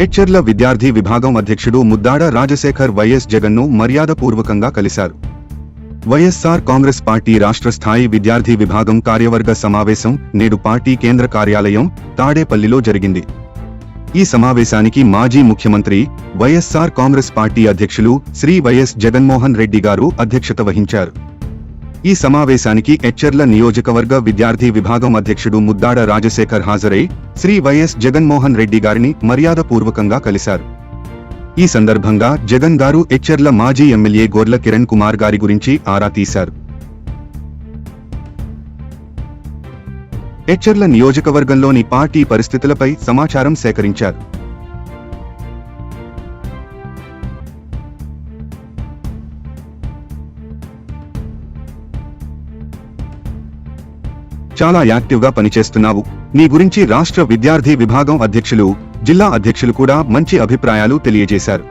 హెచ్ఎర్ల విద్యార్థి విభాగం అధ్యక్షుడు ముద్దాడ రాజశేఖర్ వైఎస్ జగన్ను మర్యాదపూర్వకంగా కలిశారు. వైఎస్ఆర్ కాంగ్రెస్ పార్టీ రాష్ట్ర స్థాయి విద్యార్థి విభాగం కార్యవర్గ సమావేశం నేడు పార్టీ కేంద్ర కార్యాలయం తాడేపల్లిలో జరిగింది. ఈ సమావేశానికి మాజీ ముఖ్యమంత్రి వైఎస్సార్ కాంగ్రెస్ పార్టీ అధ్యక్షులు శ్రీ వైఎస్ జగన్మోహన్ రెడ్డి గారు అధ్యక్షత వహించారు. ఈ సమావేశానికి హెచ్ఎర్ల నియోజకవర్గ విద్యార్థి విభాగం అధ్యక్షుడు ముద్దాడ రాజశేఖర్ హాజరై శ్రీ వైఎస్ జగన్మోహన్ రెడ్డి గారిని మర్యాదపూర్వకంగా కలిశారు. ఈ సందర్భంగా జగన్ గారు ఎచ్చెర్ల మాజీ ఎమ్మెల్యే గోర్ల కిరణ్ కుమార్ గారి గురించి ఆరా తీశారు. హెచ్ఎర్ల నియోజకవర్గంలోని పార్టీ పరిస్థితులపై సమాచారం సేకరించారు. చాలా యాక్టివ్గా పనిచేస్తున్నావు. నీ గురించి రాష్ట్ర విద్యార్థి విభాగం అధ్యక్షులు జిల్లా అధ్యక్షులు కూడా మంచి అభిప్రాయాలు తెలియజేశారు.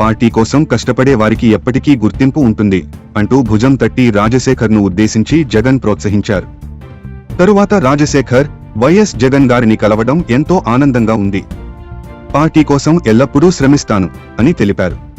పార్టీ కోసం కష్టపడే వారికి ఎప్పటికీ గుర్తింపు ఉంటుంది అంటూ భుజం తట్టి రాజశేఖర్ను ఉద్దేశించి జగన్ ప్రోత్సహించారు. తరువాత రాజశేఖర్ వైఎస్ జగన్ గారిని కలవడం ఎంతో ఆనందంగా ఉంది. పార్టీ కోసం ఎల్లప్పుడూ శ్రమిస్తాను అని తెలిపారు.